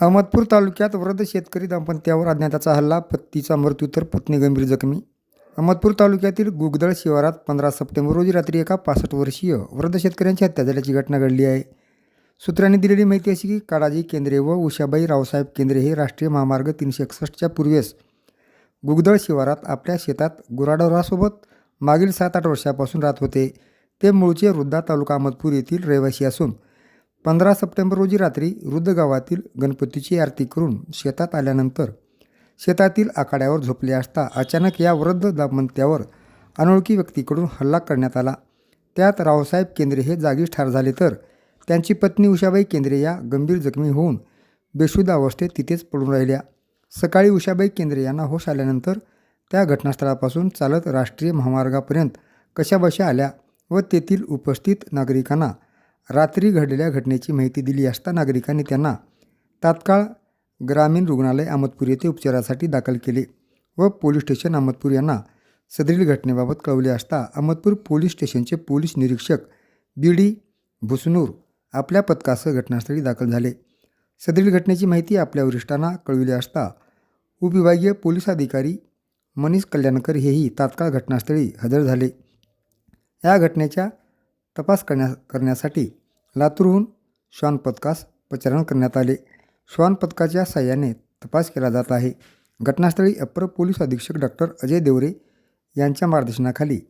अहमदपूर तालुक्यात वृद्ध शेतकरी दाम्पत्यावर अज्ञाताचा हल्ला पतीचा मृत्यू तर पत्नी गंभीर जखमी. अहमदपूर तालुक्यातील गुगदळ शिवारात पंधरा सप्टेंबर रोजी रात्री एका पासष्ट वर्षीय वृद्ध शेतकऱ्यांची हत्या झाल्याची घटना घडली आहे. सूत्रांनी दिलेली माहिती अशी की काळाजी केंद्रे व उषाबाई रावसाहेब केंद्रे हे राष्ट्रीय महामार्ग तीनशे एकसष्टच्या पूर्वेस गुगदळ शिवारात आपल्या शेतात गुराडोरासोबत मागील सात आठ वर्षापासून राहत होते. ते मूळचे वृद्धा तालुका अहमदपूर येथील रहिवासी असून पंधरा सप्टेंबर रोजी रात्री वृद्ध गावातील गणपतीची आरती करून शेतात आल्यानंतर शेतातील आखाड्यावर झोपले असता अचानक या वृद्ध दाम्पत्यावर अनोळखी व्यक्तीकडून हल्ला करण्यात आला. त्यात रावसाहेब केंद्रे हे जागीच ठार झाले तर त्यांची पत्नी उषाबाई केंद्रे या गंभीर जखमी होऊन बेशुद्ध अवस्थेत तिथेच पडून राहिल्या. सकाळी उषाबाई केंद्रे यांना होश आल्यानंतर त्या घटनास्थळापासून चालत राष्ट्रीय महामार्गापर्यंत कशाबशा आल्या व तेथील उपस्थित नागरिकांना रात्री घडलेल्या घटनेची माहिती दिली असता नागरिकांनी त्यांना तात्काळ ग्रामीण रुग्णालय अहमदपूर येथे उपचारासाठी दाखल केले व पोलीस स्टेशन अहमदपूर यांना सदरील घटनेबाबत कळवले असता अहमदपूर पोलीस स्टेशनचे पोलीस निरीक्षक बी डी भुसनूर आपल्या पथकासह घटनास्थळी दाखल झाले. सदरील घटनेची माहिती आपल्या वरिष्ठांना कळविली असता उपविभागीय पोलीस अधिकारी मनीष कल्याणकर हेही तात्काळ घटनास्थळी हजर झाले. या घटनेच्या तपास करण्या करण्यासाठी लातूरहून श्वान पथकास पचारण करण्यात आले. श्वान पथकाच्या साह्याने तपास केला जात आहे. घटनास्थळी अप्पर पोलीस अधीक्षक डॉक्टर अजय देवरे यांच्या मार्गदर्शनाखाली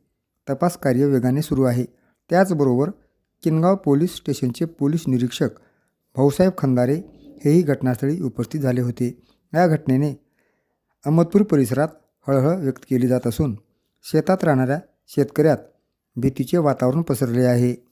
तपास कार्य वेगाने सुरू आहे. त्याचबरोबर किनगाव पोलीस स्टेशनचे पोलीस निरीक्षक भाऊसाहेब खंदारे हेही घटनास्थळी उपस्थित झाले होते. या घटनेने अहमदपूर परिसरात हळहळ व्यक्त केली जात असून शेतात राहणाऱ्या शेतकऱ्यात भीतीचे वातावरण पसरले आहे.